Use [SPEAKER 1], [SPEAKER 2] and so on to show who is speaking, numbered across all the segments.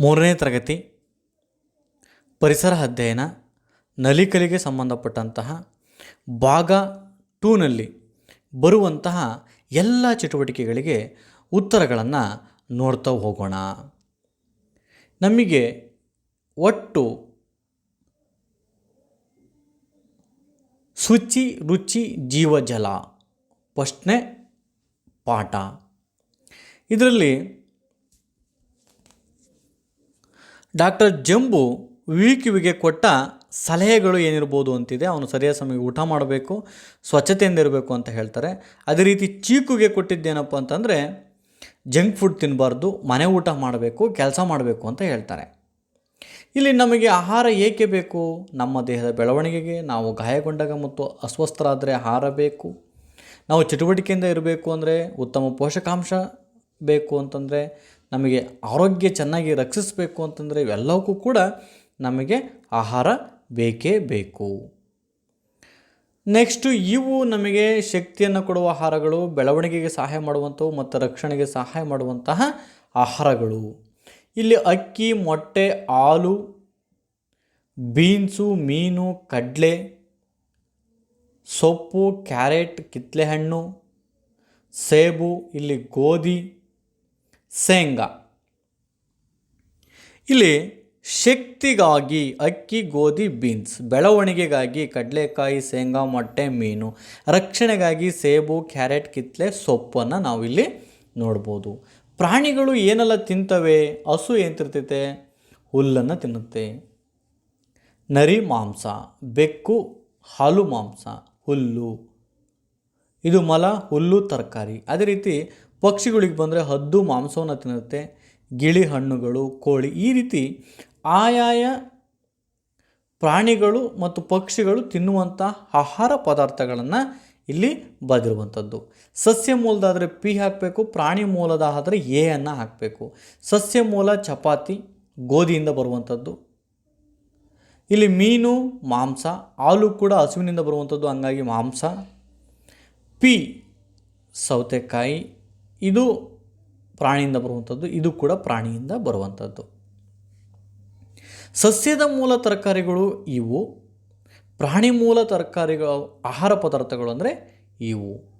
[SPEAKER 1] ಮೂರನೇ ತರಗತಿ, ಪರಿಸರ ಅಧ್ಯಯನ, ನಲಿಕಲಿಗೆ ಸಂಬಂಧಪಟ್ಟಂತಹ ಭಾಗ ಟೂನಲ್ಲಿ ಬರುವಂತಹ ಎಲ್ಲ ಚಟುವಟಿಕೆಗಳಿಗೆ ಉತ್ತರಗಳನ್ನು ನೋಡ್ತಾ ಹೋಗೋಣ. ನಮಗೆ ಒಟ್ಟು ಶುಚಿ ರುಚಿ ಜೀವಜಲ ಫಸ್ಟ್ನೇ ಪಾಠ. ಇದರಲ್ಲಿ ಡಾಕ್ಟರ್ ಜಂಬು ವಿ ಕಿವಿಗೆ ಕೊಟ್ಟ ಸಲಹೆಗಳು ಏನಿರ್ಬೋದು ಅಂತಿದೆ, ಅವನು ಸರಿಯಾದ ಸಮಯಕ್ಕೆ ಊಟ ಮಾಡಬೇಕು, ಸ್ವಚ್ಛತೆಯಿಂದ ಇರಬೇಕು ಅಂತ ಹೇಳ್ತಾರೆ. ಅದೇ ರೀತಿ ಚೀಕುಗೆ ಕೊಟ್ಟಿದ್ದೇನಪ್ಪ ಅಂತಂದರೆ, ಜಂಕ್ ಫುಡ್ ತಿನ್ನಬಾರ್ದು ಮನೆ ಊಟ ಮಾಡಬೇಕು, ಕೆಲಸ ಮಾಡಬೇಕು ಅಂತ ಹೇಳ್ತಾರೆ. ಇಲ್ಲಿ ನಮಗೆ ಆಹಾರ ಏಕೆ ಬೇಕು? ನಮ್ಮ ದೇಹದ ಬೆಳವಣಿಗೆಗೆ ನಾವು ಗಾಯಗೊಂಡಾಗ ಮತ್ತು ಅಸ್ವಸ್ಥರಾದರೆ ಆಹಾರ ಬೇಕು? ನಾವು ಚಟುವಟಿಕೆಯಿಂದ ಇರಬೇಕು ಅಂದರೆ ಉತ್ತಮ ಪೋಷಕಾಂಶ ಬೇಕು ಅಂತಂದರೆ ನಮಗೆ ಆರೋಗ್ಯ ಚೆನ್ನಾಗಿ ರಕ್ಷಿಸಬೇಕು ಅಂತಂದರೆ ಇವೆಲ್ಲವಕ್ಕೂ ಕೂಡ ನಮಗೆ ಆಹಾರ ಬೇಕೇ ಬೇಕು. ನೆಕ್ಸ್ಟು ಇವು ನಮಗೆ ಶಕ್ತಿಯನ್ನು ಕೊಡುವ ಆಹಾರಗಳು, ಬೆಳವಣಿಗೆಗೆ ಸಹಾಯ ಮಾಡುವಂಥವು ಮತ್ತು ರಕ್ಷಣೆಗೆ ಸಹಾಯ ಮಾಡುವಂತಹ ಆಹಾರಗಳು. ಇಲ್ಲಿ ಅಕ್ಕಿ, ಮೊಟ್ಟೆ, ಹಾಲು, ಬೀನ್ಸು, ಮೀನು, ಕಡಲೆ, ಸೊಪ್ಪು, ಕ್ಯಾರೆಟ್ ಕಿತ್ತಳೆಹಣ್ಣು ಸೇಬು, ಇಲ್ಲಿ ಗೋಧಿ ಶೇಂಗಾ. ಇಲ್ಲಿ ಶಕ್ತಿಗಾಗಿ ಅಕ್ಕಿ, ಗೋಧಿ, ಬೀನ್ಸ್, ಬೆಳವಣಿಗೆಗಾಗಿ ಕಡಲೆಕಾಯಿ, ಶೇಂಗಾ, ಮೊಟ್ಟೆ, ಮೀನು, ರಕ್ಷಣೆಗಾಗಿ ಸೇಬು, ಕ್ಯಾರೆಟ್ ಕಿತ್ತಲೆ ಸೊಪ್ಪನ್ನು ನಾವಿಲ್ಲಿ ನೋಡ್ಬೋದು. ಪ್ರಾಣಿಗಳು ಏನೆಲ್ಲ ತಿಂತವೆ? ಹಸು ಏನು ಹುಲ್ಲನ್ನು ತಿನ್ನುತ್ತೆ. ನರಿ ಮಾಂಸ, ಬೆಕ್ಕು, ಹಾಲು ಮಾಂಸ, ಹುಲ್ಲು. ಇದು ಮಲ, ಹುಲ್ಲು, ತರಕಾರಿ. ಅದೇ ರೀತಿ ಪಕ್ಷಿಗಳಿಗೆ ಬಂದರೆ ಹದ್ದು ಮಾಂಸವನ್ನು ತಿನ್ನುತ್ತೆ, ಗಿಳಿ ಹಣ್ಣುಗಳು, ಕೋಳಿ, ಈ ರೀತಿ ಆಯಾಯ ಪ್ರಾಣಿಗಳು ಮತ್ತು ಪಕ್ಷಿಗಳು ತಿನ್ನುವಂಥ ಆಹಾರ ಪದಾರ್ಥಗಳನ್ನು ಇಲ್ಲಿ ಬರೆದಿರುವಂಥದ್ದು ಸಸ್ಯ ಮೂಲದಾದರೆ ಪಿ ಹಾಕಬೇಕು, ಪ್ರಾಣಿ ಮೂಲದ ಆದರೆ ಎ ಅನ್ನು ಹಾಕಬೇಕು. ಸಸ್ಯ ಮೂಲ ಚಪಾತಿ, ಗೋಧಿಯಿಂದ ಬರುವಂಥದ್ದು. ಇಲ್ಲಿ ಮೀನು, ಮಾಂಸ, ಹಾಲು ಕೂಡ ಹಸುವಿನಿಂದ ಬರುವಂಥದ್ದು, ಹಂಗಾಗಿ ಮಾಂಸ. ಪಿ ಸೌತೆಕಾಯಿ ಇದು ಪ್ರಾಣಿಯಿಂದ ಬರುವಂಥದ್ದು, ಇದು ಕೂಡ ಪ್ರಾಣಿಯಿಂದ ಬರುವಂಥದ್ದು. ಸಸ್ಯದ ಮೂಲ ತರಕಾರಿಗಳು ಇವು. ಪ್ರಾಣಿ ಮೂಲ ತರಕಾರಿಗಳು ಆಹಾರ ಪದಾರ್ಥಗಳು ಅಂದರೆ ಇವು.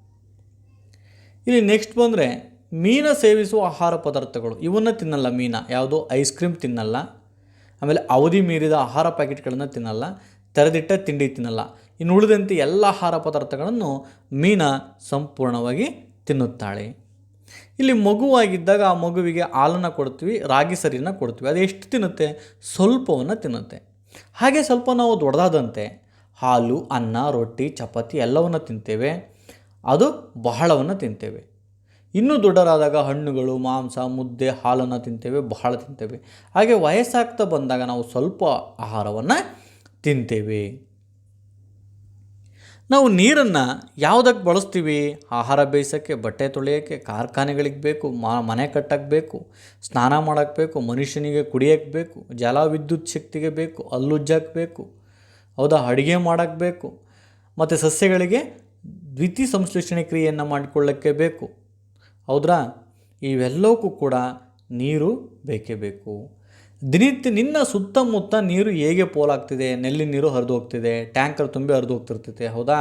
[SPEAKER 1] ಇಲ್ಲಿ ನೆಕ್ಸ್ಟ್ ಬಂದರೆ ಮೀನ ಸೇವಿಸುವ ಆಹಾರ ಪದಾರ್ಥಗಳು. ಇವನ್ನು ತಿನ್ನಲ್ಲ ಮೀನ. ಯಾವುದು ಐಸ್ ಕ್ರೀಮ್ ತಿನ್ನಲ್ಲ. ಆಮೇಲೆ ಅವಧಿ ಮೀರಿದ ಆಹಾರ ಪ್ಯಾಕೆಟ್ಗಳನ್ನು ತಿನ್ನಲ್ಲ. ತೆರೆದಿಟ್ಟ ತಿಂಡಿ ತಿನ್ನಲ್ಲ. ಇನ್ನು ಉಳಿದಂತೆ ಎಲ್ಲ ಆಹಾರ ಪದಾರ್ಥಗಳನ್ನು ಮೀನ ಸಂಪೂರ್ಣವಾಗಿ ತಿನ್ನುತ್ತಾಳೆ. ಇಲ್ಲಿ ಮಗುವಾಗಿದ್ದಾಗ ಆ ಮಗುವಿಗೆ ಹಾಲನ್ನು ಕೊಡ್ತೀವಿ, ರಾಗಿ ಸರಿನ ಕೊಡ್ತೀವಿ. ಅದು ಎಷ್ಟು ತಿನ್ನುತ್ತೆ? ಸ್ವಲ್ಪವನ್ನು ತಿನ್ನುತ್ತೆ. ಹಾಗೆ ಸ್ವಲ್ಪ ನಾವು ದೊಡ್ಡದಾದಂತೆ ಹಾಲು, ಅನ್ನ, ರೊಟ್ಟಿ, ಚಪಾತಿ ಎಲ್ಲವನ್ನು ತಿಂತೇವೆ. ಅದು ಬಹಳವನ್ನು ತಿಂತೇವೆ. ಇನ್ನೂ ದೊಡ್ಡರಾದಾಗ ಹಣ್ಣುಗಳು, ಮಾಂಸ, ಮುದ್ದೆ, ಹಾಲನ್ನು ತಿಂತೇವೆ, ಬಹಳ ತಿಂತೇವೆ. ಹಾಗೆ ವಯಸ್ಸಾಗ್ತಾ ಬಂದಾಗ ನಾವು ಸ್ವಲ್ಪ ಆಹಾರವನ್ನು ತಿಂತೇವೆ. ನಾವು ನೀರನ್ನು ಯಾವುದಕ್ಕೆ ಬಳಸ್ತೀವಿ? ಆಹಾರ ಬೇಯಿಸೋಕ್ಕೆ, ಬಟ್ಟೆ ತೊಳೆಯೋಕ್ಕೆ, ಕಾರ್ಖಾನೆಗಳಿಗೆ ಬೇಕು ಮನೆ ಕಟ್ಟಕ್ಕೆ ಬೇಕು, ಸ್ನಾನ ಮಾಡೋಕ್ಕೆ ಬೇಕು, ಮನುಷ್ಯನಿಗೆ ಕುಡಿಯೋಕ್ಕೆ ಬೇಕು ಜಲ ವಿದ್ಯುತ್ ಶಕ್ತಿಗೆ ಬೇಕು ಅಲ್ಲುಜ್ಜಕ್ಕೆ ಬೇಕು, ಹೌದಾ? ಅಡುಗೆ ಮಾಡೋಕ್ಕೆ ಬೇಕು, ಮತ್ತು ಸಸ್ಯಗಳಿಗೆ ದ್ವಿತೀಯ ಸಂಶ್ಲೇಷಣೆ ಕ್ರಿಯೆಯನ್ನು ಮಾಡಿಕೊಳ್ಳೋಕ್ಕೆ ಬೇಕು, ಹೌದ್ರಾ? ಇವೆಲ್ಲವಕ್ಕೂ ಕೂಡ ನೀರು ಬೇಕೇ ಬೇಕು. ದಿನಿತ್ಯ ನಿನ್ನ ಸುತ್ತಮುತ್ತ ನೀರು ಹೇಗೆ ಪೋಲಾಗ್ತಿದೆ? ನೆಲ್ಲಿ ನೀರು ಹರಿದು ಹೋಗ್ತಿದೆ, ಟ್ಯಾಂಕರ್ ತುಂಬಿ ಹರಿದು ಹೋಗ್ತಿರ್ತೈತೆ, ಹೌದಾ?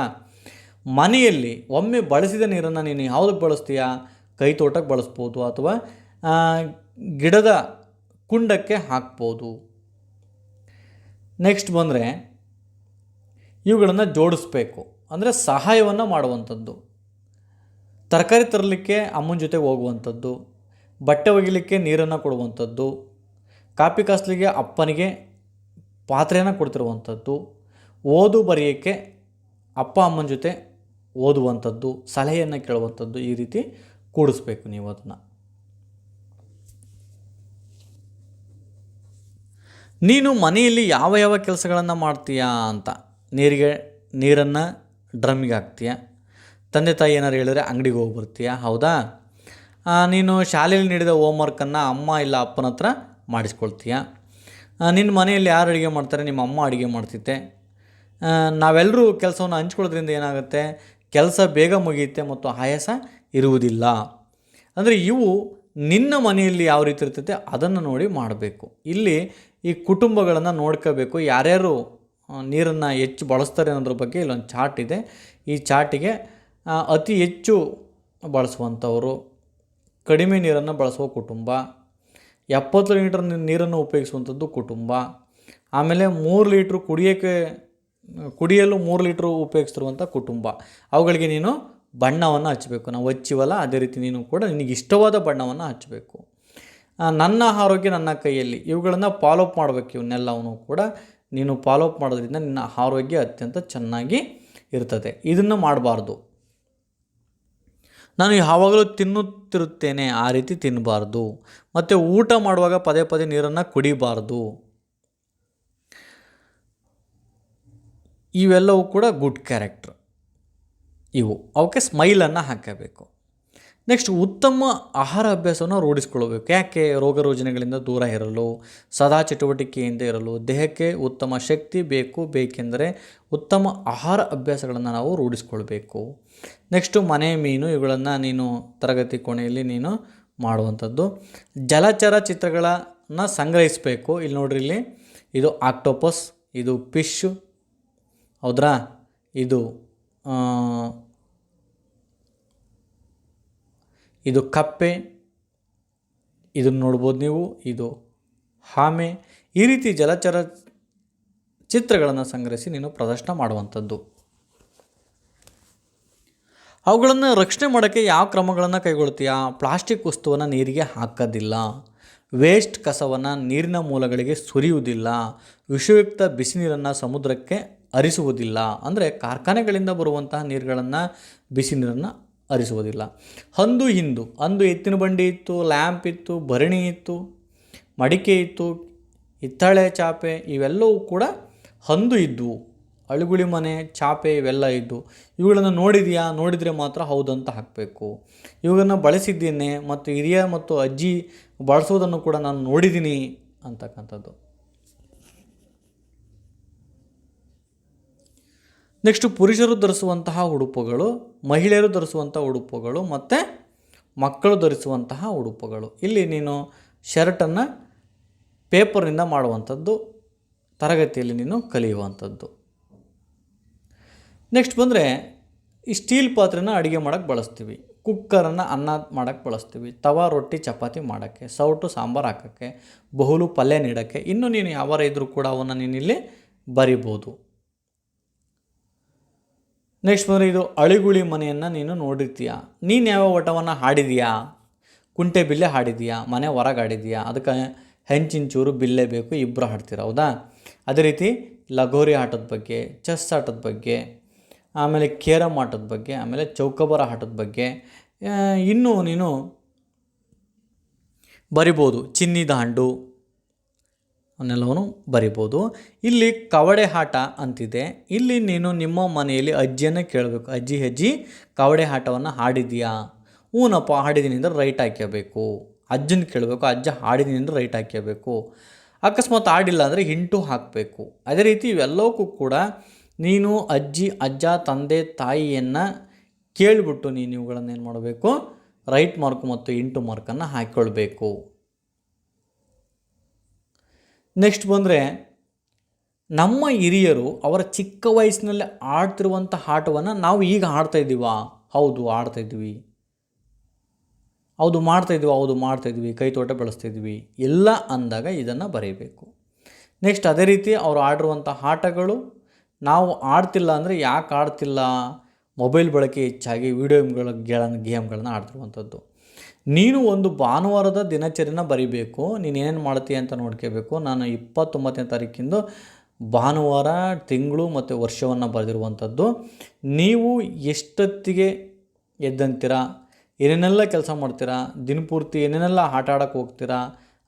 [SPEAKER 1] ಮನೆಯಲ್ಲಿ ಒಮ್ಮೆ ಬಳಸಿದ ನೀರನ್ನು ನೀನು ಯಾವುದಕ್ಕೆ ಬಳಸ್ತೀಯಾ? ಕೈ ತೋಟಕ್ಕೆ ಬಳಸ್ಬೋದು ಅಥವಾ ಗಿಡದ ಕುಂಡಕ್ಕೆ ಹಾಕ್ಬೋದು. ನೆಕ್ಸ್ಟ್ ಬಂದರೆ ಇವುಗಳನ್ನು ಜೋಡಿಸ್ಬೇಕು. ಅಂದರೆ ಸಹಾಯವನ್ನು ಮಾಡುವಂಥದ್ದು. ತರಕಾರಿ ತರಲಿಕ್ಕೆ ಅಮ್ಮನ ಜೊತೆಗೆ ಹೋಗುವಂಥದ್ದು. ಬಟ್ಟೆ ಒಗಿಲಿಕ್ಕೆ ನೀರನ್ನು ಕೊಡುವಂಥದ್ದು. ಕಾಪಿ ಕಾಸ್ಲಿಗೆ ಅಪ್ಪನಿಗೆ ಪಾತ್ರೆಯನ್ನು ಕೊಡ್ತಿರುವಂಥದ್ದು, ಓದು ಬರೆಯೋಕ್ಕೆ ಅಪ್ಪ ಅಮ್ಮನ ಜೊತೆ ಓದುವಂಥದ್ದು, ಸಲಹೆಯನ್ನು ಕೇಳುವಂಥದ್ದು ಈ ರೀತಿ ಕೂಡಿಸ್ಬೇಕು ನೀವು ಅದನ್ನು. ನೀನು ಮನೆಯಲ್ಲಿ ಯಾವ ಯಾವ ಕೆಲಸಗಳನ್ನು ಮಾಡ್ತೀಯಾ ಅಂತ. ನೀರಿಗೆ, ನೀರನ್ನು ಡ್ರಮ್ಮಿಗೆ ಹಾಕ್ತೀಯ. ತಂದೆ ತಾಯಿ ಏನಾರು ಹೇಳಿದ್ರೆ ಅಂಗಡಿಗೆ ಹೋಗಿ ಬರ್ತೀಯ ಹೌದಾ ನೀನು ಶಾಲೆಯಲ್ಲಿ ನೀಡಿದ ಹೋಮ್ವರ್ಕನ್ನು ಅಮ್ಮ ಇಲ್ಲ ಅಪ್ಪನ ಹತ್ರ ಮಾಡಿಸ್ಕೊಳ್ತೀಯ? ನಿನ್ನ ಮನೆಯಲ್ಲಿ ಯಾರು ಅಡುಗೆ ಮಾಡ್ತಾರೆ? ನಿಮ್ಮ ಅಮ್ಮ ಅಡುಗೆ ಮಾಡ್ತಿದ್ದೆ ನಾವೆಲ್ಲರೂ ಕೆಲಸವನ್ನು ಹಂಚ್ಕೊಳ್ಳೋದ್ರಿಂದ ಏನಾಗುತ್ತೆ? ಕೆಲಸ ಬೇಗ ಮುಗಿಯುತ್ತೆ ಮತ್ತು ಆಯಾಸ ಇರುವುದಿಲ್ಲ. ಅಂದರೆ ಇವು ನಿನ್ನ ಮನೆಯಲ್ಲಿ ಯಾವ ರೀತಿ ಇರ್ತೈತೆ ಅದನ್ನು ನೋಡಿ ಮಾಡಬೇಕು. ಇಲ್ಲಿ ಈ ಕುಟುಂಬಗಳನ್ನು ನೋಡ್ಕೋಬೇಕು. ಯಾರ್ಯಾರು ನೀರನ್ನು ಹೆಚ್ಚು ಬಳಸ್ತಾರೆ ಅನ್ನೋದ್ರ ಬಗ್ಗೆ ಇಲ್ಲೊಂದು ಚಾಟ್ ಇದೆ. ಈ ಚಾಟಿಗೆ ಅತಿ ಹೆಚ್ಚು ಬಳಸುವಂಥವರು, ಕಡಿಮೆ ನೀರನ್ನು ಬಳಸುವ ಕುಟುಂಬ ಎಪ್ಪತ್ತು ಲೀಟರ್ ನೀರನ್ನು ಉಪಯೋಗಿಸುವಂಥದ್ದು ಕುಟುಂಬ. ಆಮೇಲೆ ಮೂರು ಲೀಟ್ರು ಕುಡಿಯೋಕ್ಕೆ, ಕುಡಿಯಲು ಮೂರು ಲೀಟ್ರು ಉಪಯೋಗಿಸ್ತಿರುವಂಥ ಕುಟುಂಬ. ಅವುಗಳಿಗೆ ನೀನು ಬಣ್ಣವನ್ನು ಹಚ್ಚಬೇಕು ನಾವು ಹಚ್ಚಿವಲ್ಲ, ಅದೇ ರೀತಿ ನೀನು ಕೂಡ ನಿನಗೆ ಇಷ್ಟವಾದ ಬಣ್ಣವನ್ನು ಹಚ್ಚಬೇಕು ನನ್ನ ಆರೋಗ್ಯ ನನ್ನ ಕೈಯಲ್ಲಿ. ಇವುಗಳನ್ನು ಫಾಲೋಅಪ್ ಮಾಡಬೇಕು ಇವನ್ನೆಲ್ಲವನ್ನು ಕೂಡ ನೀನು ಫಾಲೋಅಪ್ ಮಾಡೋದ್ರಿಂದ ನಿನ್ನ ಆರೋಗ್ಯ ಅತ್ಯಂತ ಚೆನ್ನಾಗಿ ಇರ್ತದೆ. ಇದನ್ನು ಮಾಡಬಾರ್ದು. ನಾನು ಯಾವಾಗಲೂ ತಿನ್ನುತ್ತಿರುತ್ತೇನೆ, ಆ ರೀತಿ ತಿನ್ನಬಾರ್ದು ಮತ್ತು ಊಟ ಮಾಡುವಾಗ ಪದೇ ಪದೇ ನೀರನ್ನು ಕುಡಿಬಾರ್ದು. ಇವೆಲ್ಲವೂ ಕೂಡ ಗುಡ್ ಕ್ಯಾರೆಕ್ಟ್ರ್ ಇವು. ಅವಕ್ಕೆ ಸ್ಮೈಲನ್ನು ಹಾಕಬೇಕು. ನೆಕ್ಸ್ಟ್ ಉತ್ತಮ ಆಹಾರ ಅಭ್ಯಾಸವನ್ನು ರೂಢಿಸ್ಕೊಳ್ಬೇಕು ಯಾಕೆ? ರೋಗ ರೋಜನೆಗಳಿಂದ ದೂರ ಇರಲು, ಸದಾ ಚಟುವಟಿಕೆಯಿಂದ ಇರಲು, ದೇಹಕ್ಕೆ ಉತ್ತಮ ಶಕ್ತಿ ಬೇಕು ಬೇಕೆಂದರೆ ಉತ್ತಮ ಆಹಾರ ಅಭ್ಯಾಸಗಳನ್ನು ನಾವು ರೂಢಿಸ್ಕೊಳ್ಬೇಕು. ನೆಕ್ಸ್ಟು ಮನೆ ಮೀನು ಇವುಗಳನ್ನು ನೀನು ತರಗತಿ ಕೋಣೆಯಲ್ಲಿ ನೀನು ಮಾಡುವಂಥದ್ದು. ಜಲಚರ ಚಿತ್ರಗಳನ್ನು ಸಂಗ್ರಹಿಸಬೇಕು. ಇಲ್ಲಿ ನೋಡ್ರಿ, ಇಲ್ಲಿ ಇದು ಆಕ್ಟೋಪಸ್, ಇದು ಫಿಶ್ಶು ಹೌದ್ರಾ? ಇದು ಆ, ಇದು ಕಪ್ಪೆ, ಇದನ್ನು ನೋಡ್ಬೋದು ನೀವು, ಇದು ಹಾಮೆ. ಈ ರೀತಿ ಜಲಚರ ಚಿತ್ರಗಳನ್ನು ಸಂಗ್ರಹಿಸಿ ನೀನು ಪ್ರದರ್ಶನ ಮಾಡುವಂಥದ್ದು. ಅವುಗಳನ್ನು ರಕ್ಷಣೆ ಮಾಡೋಕ್ಕೆ ಯಾವ ಕ್ರಮಗಳನ್ನು ಕೈಗೊಳ್ತೀಯಾ? ಪ್ಲಾಸ್ಟಿಕ್ ವಸ್ತುವನ್ನು ನೀರಿಗೆ ಹಾಕೋದಿಲ್ಲ. ವೇಸ್ಟ್ ಕಸವನ್ನು ನೀರಿನ ಮೂಲಗಳಿಗೆ ಸುರಿಯುವುದಿಲ್ಲ. ವಿಷಯುಕ್ತ ಬಿಸಿ ನೀರನ್ನು ಸಮುದ್ರಕ್ಕೆ ಹರಿಸುವುದಿಲ್ಲ. ಅಂದರೆ ಕಾರ್ಖಾನೆಗಳಿಂದ ಬರುವಂತಹ ನೀರುಗಳನ್ನು ಬಿಸಿ ನೀರನ್ನು ಹರಿಸುವುದಿಲ್ಲ ಅಂದು ಹಿಂದು ಅಂದು ಎತ್ತಿನ ಬಂಡಿ ಇತ್ತು, ಲ್ಯಾಂಪ್ ಇತ್ತು, ಭರಣಿ ಇತ್ತು, ಮಡಿಕೆ ಇತ್ತು, ಹಿತ್ತಾಳೆ ಚಾಪೆ ಇವೆಲ್ಲವೂ ಕೂಡ ಹಂದು ಇದ್ದವು ಅಳುಗುಳಿ ಮನೆ, ಚಾಪೆ ಇವೆಲ್ಲ ಇದ್ದು ಇವುಗಳನ್ನು ನೋಡಿದೆಯಾ? ನೋಡಿದರೆ ಮಾತ್ರ ಹೌದಂತ ಹಾಕಬೇಕು. ಇವುಗಳನ್ನು ಬಳಸಿದ್ದೇನೆ ಮತ್ತು ಹಿರಿಯ ಮತ್ತು ಅಜ್ಜಿ ಬಳಸೋದನ್ನು ಕೂಡ ನಾನು ನೋಡಿದ್ದೀನಿ ಅಂತಕ್ಕಂಥದ್ದು. ನೆಕ್ಸ್ಟು ಪುರುಷರು ಧರಿಸುವಂತಹ ಉಡುಪುಗಳು ಮಹಿಳೆಯರು ಧರಿಸುವಂಥ ಉಡುಪುಗಳು ಮತ್ತು ಮಕ್ಕಳು ಧರಿಸುವಂತಹ ಉಡುಪುಗಳು. ಇಲ್ಲಿ ನೀನು ಶರ್ಟನ್ನು ಪೇಪರ್ನಿಂದ ಮಾಡುವಂಥದ್ದು, ತರಗತಿಯಲ್ಲಿ ನೀನು ಕಲಿಯುವಂಥದ್ದು. ನೆಕ್ಸ್ಟ್ ಬಂದರೆ, ಈ ಸ್ಟೀಲ್ ಪಾತ್ರೆನ ಅಡುಗೆ ಮಾಡೋಕ್ಕೆ ಬಳಸ್ತೀವಿ. ಕುಕ್ಕರನ್ನು ಅನ್ನ ಮಾಡೋಕ್ಕೆ ಬಳಸ್ತೀವಿ. ತವಾ, ರೊಟ್ಟಿ, ಚಪಾತಿ ಮಾಡೋಕ್ಕೆ, ಸೌಟು, ಸಾಂಬಾರು ಹಾಕೋಕ್ಕೆ ಬಹುಲು ಪಲ್ಯ ನೀಡೋಕ್ಕೆ. ಇನ್ನು ನೀನು ಯಾವಾರ ಇದ್ದರೂ ಕೂಡ ಅವನ್ನು ನೀನು ಇಲ್ಲಿ ಬರಿಬೋದು. ನೆಕ್ಸ್ಟ್ ಬಂದರೆ ಇದು ಅಳಿಗುಳಿ ಮನೆಯನ್ನು ನೀನು ನೋಡಿರ್ತೀಯ. ನೀನು ಯಾವ ಓಟವನ್ನು ಹಾಡಿದೀಯಾ? ಕುಂಟೆ ಬಿಲ್ಲೆ ಹಾಡಿದೀಯಾ? ಮನೆ ಹೊರಗೆ ಆಡಿದೀಯಾ ಅದಕ್ಕೆ ಹೆಂಚಿಂಚೂರು ಬಿಲ್ಲೆ ಬೇಕು ಇಬ್ಬರು ಹಾಡ್ತೀರ, ಹೌದಾ? ಅದೇ ರೀತಿ ಲಗೋರಿ ಆಟದ ಬಗ್ಗೆ, ಚೆಸ್ ಆಟದ ಬಗ್ಗೆ, ಆಮೇಲೆ ಕೇರಮ್ ಆಟದ ಬಗ್ಗೆ, ಆಮೇಲೆ ಚೌಕಬಾರ ಆಟದ ಬಗ್ಗೆ ಇನ್ನೂ ನೀನು ಬರಿಬೋದು. ಚಿನ್ನಿ ದಾಂಡು ಅವನ್ನೆಲ್ಲವನ್ನು ಬರಿಬೋದು. ಇಲ್ಲಿ ಕವಡೆ ಆಟ ಅಂತಿದೆ. ಇಲ್ಲಿ ನೀನು ನಿಮ್ಮ ಮನೆಯಲ್ಲಿ ಅಜ್ಜಿಯನ್ನು ಕೇಳಬೇಕು. ಅಜ್ಜಿ ಅಜ್ಜಿ, ಕವಡೆ ಆಟವನ್ನು ಹಾಡಿದೀಯಾ ಹೂನಪ್ಪ ಹಾಡಿದ್ದೀನಿ ಅಂದರೆ ರೈಟ್ ಹಾಕ್ಯಬೇಕು. ಅಜ್ಜನ ಕೇಳಬೇಕು. ಅಜ್ಜ ಹಾಡಿದ್ದೀನಿ ಅಂದರೆ ರೈಟ್ ಹಾಕ್ಯಬೇಕು. ಅಕಸ್ಮಾತ್ ಆಡಿಲ್ಲ ಅಂದರೆ ಹಿಂಟು ಹಾಕಬೇಕು. ಅದೇ ರೀತಿ ಇವೆಲ್ಲವಕ್ಕೂ ಕೂಡ ನೀನು ಅಜ್ಜಿ, ಅಜ್ಜ, ತಂದೆ, ತಾಯಿಯನ್ನು ಕೇಳಿಬಿಟ್ಟು ನೀನು ಇವುಗಳನ್ನು ಏನು ಮಾಡಬೇಕು? ರೈಟ್ ಮಾರ್ಕ್ ಮತ್ತು ಇಂಟು ಮಾರ್ಕನ್ನು ಹಾಕ್ಕೊಳ್ಬೇಕು. ನೆಕ್ಸ್ಟ್ ಬಂದರೆ, ನಮ್ಮ ಹಿರಿಯರು ಅವರ ಚಿಕ್ಕ ವಯಸ್ಸಿನಲ್ಲಿ ಆಡ್ತಿರುವಂಥ ಆಟವನ್ನು ನಾವು ಈಗ ಆಡ್ತಾ ಇದ್ದೀವಾ? ಹೌದು ಆಡ್ತಾಯಿದ್ವಿ ಹೌದು ಮಾಡ್ತಾಯಿದ್ವಿ ಹೌದು ಮಾಡ್ತಾಯಿದ್ವಿ ಕೈ ತೋಟ ಬೆಳೆಸ್ತಾ ಇದ್ವಿ ಎಲ್ಲ ಅಂದಾಗ ಇದನ್ನು ಬರೀಬೇಕು. ನೆಕ್ಸ್ಟ್ ಅದೇ ರೀತಿ ಅವರು ಆಡಿರುವಂಥ ಆಟಗಳು, ನಾವು ಆಡ್ತಿಲ್ಲ ಅಂದರೆ ಯಾಕೆ ಆಡ್ತಿಲ್ಲ? ಮೊಬೈಲ್ ಬಳಕೆ ಹೆಚ್ಚಾಗಿ ವಿಡಿಯೋಗಳು ಗೇಮ್ಗಳನ್ನು ಆಡ್ತಿರುವಂಥದ್ದು. ನೀನು ಒಂದು ಭಾನುವಾರದ ದಿನಚರಿನ ಬರಿಬೇಕು, ನೀನು ಏನೇನು ಮಾಡ್ತೀಯ ಅಂತ ನೋಡ್ಕೋಬೇಕು. ನಾನು ಇಪ್ಪತ್ತೊಂಬತ್ತನೇ ತಾರೀಕಿಂದು ಭಾನುವಾರ, ತಿಂಗಳು ಮತ್ತು ವರ್ಷವನ್ನು ಬರೆದಿರುವಂಥದ್ದು. ನೀವು ಎಷ್ಟೊತ್ತಿಗೆ ಎದ್ದಂತೀರಾ? ಏನೇನೆಲ್ಲ ಕೆಲಸ ಮಾಡ್ತೀರಾ? ದಿನಪೂರ್ತಿ ಏನೇನೆಲ್ಲ ಆಟ ಆಡೋಕ್ಕೆ ಹೋಗ್ತೀರಾ?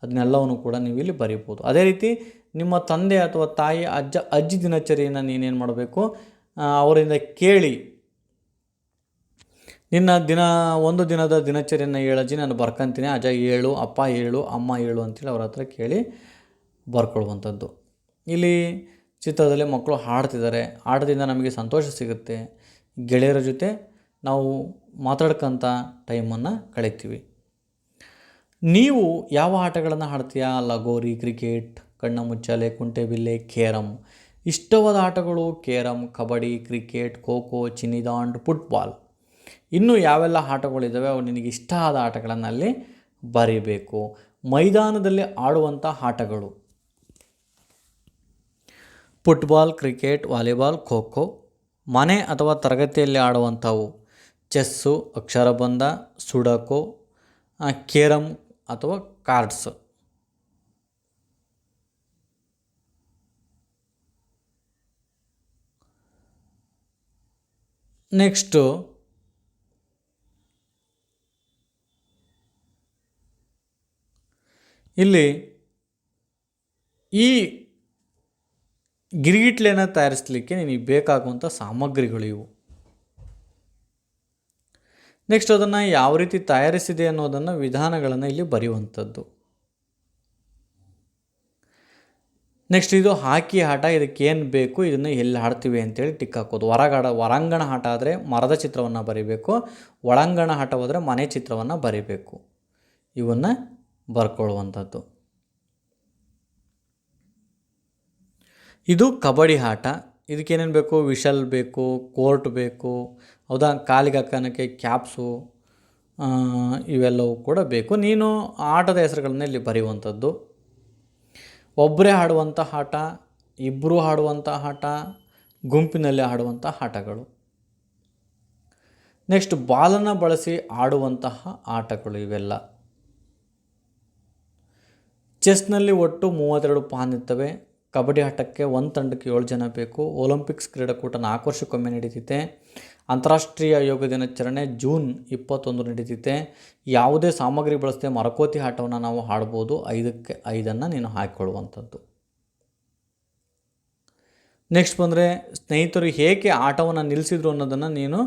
[SPEAKER 1] ಅದನ್ನೆಲ್ಲವನ್ನು ಕೂಡ ನೀವು ಇಲ್ಲಿ ಬರೀಬೋದು. ಅದೇ ರೀತಿ ನಿಮ್ಮ ತಂದೆ ಅಥವಾ ತಾಯಿ, ಅಜ್ಜ, ಅಜ್ಜಿ ದಿನಚರಿಯನ್ನು ನೀನೇನು ಮಾಡಬೇಕು? ಅವರಿಂದ ಕೇಳಿ ನಿನ್ನ ದಿನ, ಒಂದು ದಿನದ ದಿನಚರಿಯನ್ನು ಹೇಳಜ್ಜಿ ನಾನು ಬರ್ಕೊಂತೀನಿ. ಅಜ್ಜ ಹೇಳು, ಅಪ್ಪ ಹೇಳು, ಅಮ್ಮ ಹೇಳು ಅಂತೇಳಿ ಅವ್ರ ಹತ್ರ ಕೇಳಿ ಬರ್ಕೊಳ್ಳುವಂಥದ್ದು ಇಲ್ಲಿ ಚಿತ್ರದಲ್ಲಿ ಮಕ್ಕಳು ಹಾಡ್ತಿದ್ದಾರೆ. ಹಾಡೋದಿಂದ ನಮಗೆ ಸಂತೋಷ ಸಿಗುತ್ತೆ. ಗೆಳೆಯರ ಜೊತೆ ನಾವು ಮಾತಾಡ್ಕಂಥ ಟೈಮನ್ನು ಕಳಿತೀವಿ. ನೀವು ಯಾವ ಆಟಗಳನ್ನು ಆಡ್ತೀಯಾ ಲಗೋರಿ, ಕ್ರಿಕೆಟ್, ಕಣ್ಣ ಮುಚ್ಚಾಲೆ ಕುಂಟೆಬಿಲ್ಲೆ ಕೇರಮ್ ಇಷ್ಟವಾದ ಆಟಗಳು ಕೇರಮ್ ಕಬಡ್ಡಿ, ಕ್ರಿಕೆಟ್, ಖೋ ಖೋ, ಚಿನ್ನಿದಾಂಡ್, ಫುಟ್ಬಾಲ್. ಇನ್ನೂ ಯಾವೆಲ್ಲ ಆಟಗಳಿದ್ದಾವೆ ಅವು ನಿನಗೆ ಇಷ್ಟ ಆದ ಆಟಗಳನ್ನು ಅಲ್ಲಿ ಬರೀಬೇಕು. ಮೈದಾನದಲ್ಲಿ ಆಡುವಂಥ ಆಟಗಳು. Football, cricket, volleyball kho kho ಮನೆ ಅಥವಾ ತರಗತಿಯಲ್ಲಿ ಆಡುವಂಥವು. ಚೆಸ್ಸು, ಅಕ್ಷರಬಂಧ, ಸುಡಕೋ ಕೇರಮ್ ಅಥವಾ ಕಾರ್ಡ್ಸ್. ನೆಕ್ಸ್ಟು ಇಲ್ಲಿ ಈ ಗಿರಿಗಿಟ್ಲೆನ ತಯಾರಿಸಲಿಕ್ಕೆ ನಿನಗೆ ಬೇಕಾಗುವಂಥ ಸಾಮಗ್ರಿಗಳು ಇವು. ನೆಕ್ಸ್ಟ್ ಅದನ್ನು ಯಾವ ರೀತಿ ತಯಾರಿಸಿದೆ ಅನ್ನೋದನ್ನು ವಿಧಾನಗಳನ್ನು ಇಲ್ಲಿ ಬರೆಯುವಂಥದ್ದು. ನೆಕ್ಸ್ಟ್ ಇದು ಹಾಕಿ ಆಟ, ಇದಕ್ಕೆ ಏನು ಬೇಕು, ಇದನ್ನು ಎಲ್ಲಿ ಆಡ್ತೀವಿ ಅಂತೇಳಿ ಟಿಕ್ ಹಾಕೋದು. ಹೊರಗಾಡ ಹೊರಾಂಗಣ ಆಟ ಆದರೆ ಮರದ ಚಿತ್ರವನ್ನು ಬರೀಬೇಕು, ಒಳಾಂಗಣ ಆಟವಾದರೆ ಮನೆ ಚಿತ್ರವನ್ನು ಬರೀಬೇಕು. ಇವನ್ನು ಬರ್ಕೊಳ್ಳುವಂಥದ್ದು. ಇದು ಕಬಡ್ಡಿ ಆಟ. ಇದಕ್ಕೇನೇನು ಬೇಕು? ವಿಷಲ್ ಬೇಕು, ಕೋರ್ಟ್ ಬೇಕು, ಹೌದಾ? ಕಾಲಿಗೆ ಹಾಕೋಣಕ್ಕೆ ಕ್ಯಾಪ್ಸು ಇವೆಲ್ಲವೂ ಕೂಡ ಬೇಕು. ನೀನು ಆಟದ ಹೆಸರುಗಳನ್ನ ಇಲ್ಲಿ ಬರೆಯುವಂಥದ್ದು. ಒಬ್ಬರೇ ಆಡುವಂಥ ಆಟ ಇಬ್ಬರು ಆಡುವಂಥ ಆಟ, ಗುಂಪಿನಲ್ಲಿ ಆಡುವಂಥ ಆಟಗಳು. ನೆಕ್ಸ್ಟ್ ಬಾಲನ್ನು ಬಳಸಿ ಆಡುವಂತಹ ಆಟಗಳು ಇವೆಲ್ಲ. ಚೆಸ್ನಲ್ಲಿ ಒಟ್ಟು ಮೂವತ್ತೆರಡು ಪಾನ್ ಇರ್ತವೆ. ಕಬಡ್ಡಿ ಆಟಕ್ಕೆ ಒಂದು ತಂಡಕ್ಕೆ ಏಳು ಜನ ಬೇಕು. ಒಲಿಂಪಿಕ್ಸ್ ಕ್ರೀಡಾಕೂಟ ನಾಲ್ಕು ವರ್ಷಕ್ಕೊಮ್ಮೆ ನಡೀತಿದೆ ಅಂತಾರಾಷ್ಟ್ರೀಯ ಯೋಗ ದಿನಾಚರಣೆ ಜೂನ್ ಇಪ್ಪತ್ತೊಂದು ನಡೀತಿದೆ ಯಾವುದೇ ಸಾಮಗ್ರಿ ಬಳಸದೆ ಮರಕೋತಿ ಆಟವನ್ನು ನಾವು ಹಾಡ್ಬೋದು ಐದಕ್ಕೆ ಐದನ್ನು ನೀನು ಹಾಕಿಕೊಳ್ಳುವಂಥದ್ದು. ನೆಕ್ಸ್ಟ್ ಬಂದರೆ ಸ್ನೇಹಿತರು ಹೇಗೆ ಆಟವನ್ನು ನಿಲ್ಲಿಸಿದ್ರು ಅನ್ನೋದನ್ನು ನೀನು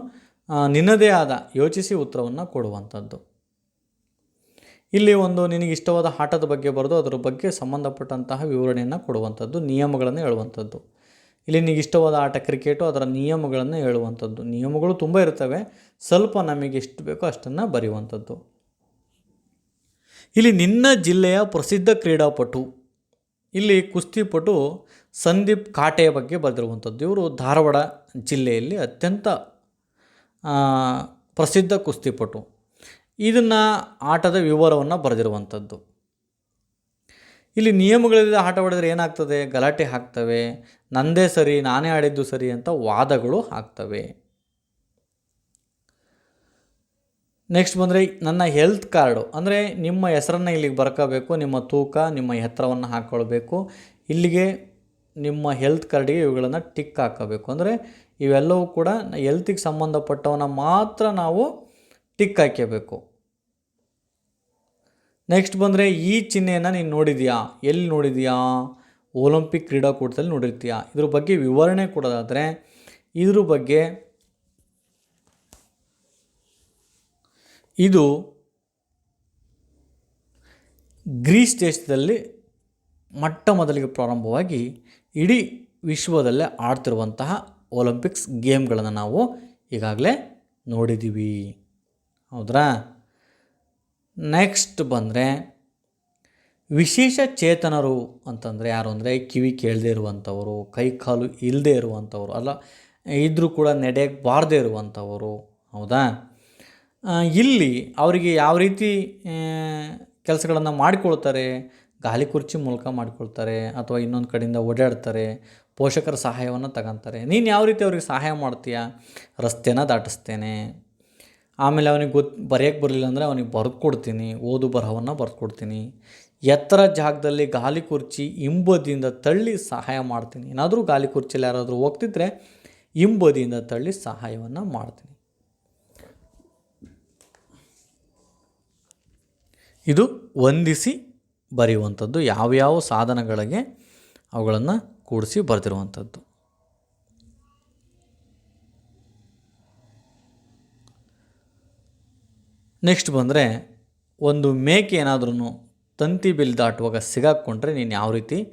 [SPEAKER 1] ನಿನ್ನದೇ ಆದ ಯೋಚಿಸಿ ಉತ್ತರವನ್ನು ಕೊಡುವಂಥದ್ದು. ಇಲ್ಲಿ ಒಂದು ನಿನಗೆ ಇಷ್ಟವಾದ ಆಟದ ಬಗ್ಗೆ ಬರೆದು ಅದರ ಬಗ್ಗೆ ಸಂಬಂಧಪಟ್ಟಂತಹ ವಿವರಣೆಯನ್ನು ಕೊಡುವಂಥದ್ದು, ನಿಯಮಗಳನ್ನು ಹೇಳುವಂಥದ್ದು. ಇಲ್ಲಿ ನಿನಗೆ ಇಷ್ಟವಾದ ಆಟ ಕ್ರಿಕೆಟು, ಅದರ ನಿಯಮಗಳನ್ನು ಹೇಳುವಂಥದ್ದು. ನಿಯಮಗಳು ತುಂಬ ಇರ್ತವೆ, ಸ್ವಲ್ಪ ನಮಗೆ ಎಷ್ಟು ಬೇಕೋ ಅಷ್ಟನ್ನು ಬರೆಯುವಂಥದ್ದು. ಇಲ್ಲಿ ನಿನ್ನ ಜಿಲ್ಲೆಯ ಪ್ರಸಿದ್ಧ ಕ್ರೀಡಾಪಟು, ಇಲ್ಲಿ ಕುಸ್ತಿಪಟು ಸಂದೀಪ್ ಕಾಟೆಯ ಬಗ್ಗೆ ಬರೆದಿರುವಂಥದ್ದು. ಇವರು ಧಾರವಾಡ ಜಿಲ್ಲೆಯಲ್ಲಿ ಅತ್ಯಂತ ಪ್ರಸಿದ್ಧ ಕುಸ್ತಿಪಟು. ಇದನ್ನು ಆಟದ ವಿವರವನ್ನು ಬರೆದಿರುವಂಥದ್ದು. ಇಲ್ಲಿ ನಿಯಮಗಳಿಲ್ಲದೆ ಆಟ ಆಡಿದ್ರೆ ಏನಾಗ್ತದೆ? ಗಲಾಟೆ ಹಾಕ್ತವೆ ನಂದೇ ಸರಿ, ನಾನೇ ಆಡಿದ್ದು ಸರಿ ಅಂತ ವಾದಗಳು ಹಾಕ್ತವೆ ನೆಕ್ಸ್ಟ್ ಬಂದರೆ ನನ್ನ ಹೆಲ್ತ್ ಕಾರ್ಡು. ಅಂದರೆ ನಿಮ್ಮ ಹೆಸರನ್ನು ಇಲ್ಲಿಗೆ ಬರ್ಕೋಬೇಕು, ನಿಮ್ಮ ತೂಕ, ನಿಮ್ಮ ಎತ್ತರವನ್ನು ಹಾಕ್ಕೊಳ್ಬೇಕು ಇಲ್ಲಿಗೆ ನಿಮ್ಮ ಹೆಲ್ತ್ ಕಾರ್ಡಿಗೆ ಇವುಗಳನ್ನು ಟಿಕ್ ಹಾಕಬೇಕು. ಅಂದರೆ ಇವೆಲ್ಲವೂ ಕೂಡ ಹೆಲ್ತಿಗೆ ಸಂಬಂಧಪಟ್ಟವನ್ನ ಮಾತ್ರ ನಾವು ಟಿಕ್ ಹಾಕಬೇಕು ನೆಕ್ಸ್ಟ್ ಬಂದರೆ ಈ ಚಿಹ್ನೆಯನ್ನು ನೀನು ನೋಡಿದೆಯಾ? ಎಲ್ಲಿ ನೋಡಿದೆಯಾ? ಒಲಿಂಪಿಕ್ ಕ್ರೀಡಾಕೂಟದಲ್ಲಿ ನೋಡಿರ್ತೀಯಾ? ಇದ್ರ ಬಗ್ಗೆ ವಿವರಣೆ ಕೊಡೋದಾದರೆ, ಇದ್ರ ಬಗ್ಗೆ ಇದು ಗ್ರೀಸ್ ದೇಶದಲ್ಲಿ ಮೊಟ್ಟ ಮೊದಲಿಗೆ ಪ್ರಾರಂಭವಾಗಿ ಇಡೀ ವಿಶ್ವದಲ್ಲೇ ಆಡ್ತಿರುವಂತಹ ಒಲಿಂಪಿಕ್ಸ್ ಗೇಮ್ಗಳನ್ನು ನಾವು ಈಗಾಗಲೇ ನೋಡಿದ್ದೀವಿ ಹೌದ್ರಾ? ನೆಕ್ಸ್ಟ್ ಬಂದರೆ ವಿಶೇಷ ಚೇತನರು ಅಂತಂದರೆ ಯಾರು ಅಂದರೆ ಕಿವಿ ಕೇಳದೇ ಇರುವಂಥವರು ಕೈ ಕಾಲು ಇಲ್ಲದೆ ಇರುವಂಥವ್ರು ಅಲ್ಲ ಇದ್ದರೂ ಕೂಡ ನಡೆಯಕ್ಕೆ ಬಾರದೇ ಇರುವಂಥವರು ಹೌದಾ? ಇಲ್ಲಿ ಅವರಿಗೆ ಯಾವ ರೀತಿ ಕೆಲಸಗಳನ್ನು ಮಾಡಿಕೊಳ್ತಾರೆ? ಗಾಲಿ ಕುರ್ಚಿ ಮೂಲಕ ಮಾಡಿಕೊಳ್ತಾರೆ ಅಥವಾ ಇನ್ನೊಂದು ಕಡೆಯಿಂದ ಓಡಾಡ್ತಾರೆ, ಪೋಷಕರ ಸಹಾಯವನ್ನು ತಗೊಂತಾರೆ. ನೀನು ಯಾವ ರೀತಿ ಅವ್ರಿಗೆ ಸಹಾಯ ಮಾಡ್ತೀಯಾ? ರಸ್ತೆನ ದಾಟಿಸ್ತೇನೆ. ಆಮೇಲೆ ಅವನಿಗೆ ಗೊತ್ತು ಬರೆಯೋಕ್ಕೆ ಬರಲಿಲ್ಲ ಅಂದರೆ ಅವನಿಗೆ ಬರೆದು ಕೊಡ್ತೀನಿ ಓದು ಬರಹವನ್ನು ಬರೆದು ಕೊಡ್ತೀನಿ ಎತ್ತರ ಜಾಗದಲ್ಲಿ ಗಾಲಿ ಕುರ್ಚಿ ಹಿಂಬದಿಯಿಂದ ತಳ್ಳಿ ಸಹಾಯ ಮಾಡ್ತೀನಿ. ಏನಾದರೂ ಗಾಲಿ ಕುರ್ಚಿಯಲ್ಲಿ ಯಾರಾದರೂ ಹೋಗ್ತಿದ್ರೆ ಹಿಂಬದಿಯಿಂದ ತಳ್ಳಿ ಸಹಾಯವನ್ನು ಮಾಡ್ತೀನಿ. ಇದು ಹೊಂದಿಸಿ ಬರೆಯುವಂಥದ್ದು. ಯಾವ್ಯಾವ ಸಾಧನಗಳಿಗೆ ಅವುಗಳನ್ನು ಕೂಡಿಸಿ ಬರೆದಿರುವಂಥದ್ದು. ನೆಕ್ಸ್ಟ್ ಬಂದರೆ ಒಂದು ಮೇಕೆ ಏನಾದ್ರೂ ತಂತಿ ಬಿಲ್ ದಾಟುವಾಗ ಸಿಗಾಕ್ಕೊಂಡ್ರೆ ನೀನು ಯಾವ ರೀತಿ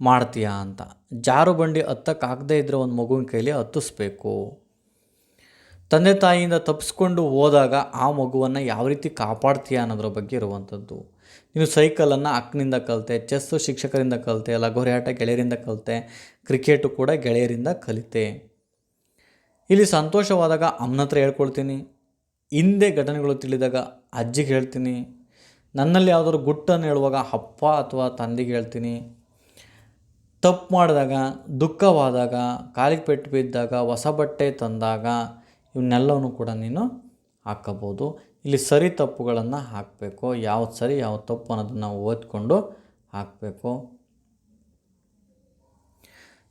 [SPEAKER 1] ಮಾಡ್ತೀಯಾ ಅಂತ. ಜಾರು ಬಂಡಿ ಹತ್ತಕ್ಕಾಗದೇ ಇದ್ದರೆ ಒಂದು ಮಗುವಿನ ಕೈಲಿ ಹತ್ತಿಸ್ಬೇಕು. ತಂದೆ ತಾಯಿಯಿಂದ ತಪ್ಪಿಸ್ಕೊಂಡು ಹೋದಾಗ ಆ ಮಗುವನ್ನು ಯಾವ ರೀತಿ ಕಾಪಾಡ್ತೀಯ ಅನ್ನೋದ್ರ ಬಗ್ಗೆ ಇರುವಂಥದ್ದು. ನೀನು ಸೈಕಲನ್ನು ಅಕ್ಕನಿಂದ ಕಲಿತೆ ಚೆಸ್ಸು ಶಿಕ್ಷಕರಿಂದ ಕಲಿತೆ, ಲಗೋರಿ ಆಟ ಗೆಳೆಯರಿಂದ ಕಲಿತೆ ಕ್ರಿಕೆಟು ಕೂಡ ಗೆಳೆಯರಿಂದ ಕಲಿತೆ. ಇಲ್ಲಿ ಸಂತೋಷವಾದಾಗ ಅಮ್ಮನ ಹತ್ರ ಹೇಳ್ಕೊಳ್ತೀನಿ. ಹಿಂದೆ ಘಟನೆಗಳು ತಿಳಿದಾಗ ಅಜ್ಜಿಗೆ ಹೇಳ್ತೀನಿ, ನನ್ನಲ್ಲಿ ಯಾವುದಾದ್ರು ಗುಟ್ಟನ್ನು ಹೇಳುವಾಗ ಅಪ್ಪ ಅಥವಾ ತಂದೆಗೆ ಹೇಳ್ತೀನಿ. ತಪ್ಪು ಮಾಡಿದಾಗ, ದುಃಖವಾದಾಗ, ಕಾಲಿಗೆ ಪೆಟ್ಟು ಬಿದ್ದಾಗ, ಹೊಸ ಬಟ್ಟೆ ತಂದಾಗ ಇವನ್ನೆಲ್ಲವನ್ನು ಕೂಡ ನೀನು ಹಾಕಬೋದು ಇಲ್ಲಿ ಸರಿ ತಪ್ಪುಗಳನ್ನು ಹಾಕಬೇಕು. ಯಾವ್ದು ಸರಿ, ಯಾವ್ದು ತಪ್ಪು ಅನ್ನೋದನ್ನು ಓದ್ಕೊಂಡು ಹಾಕಬೇಕು.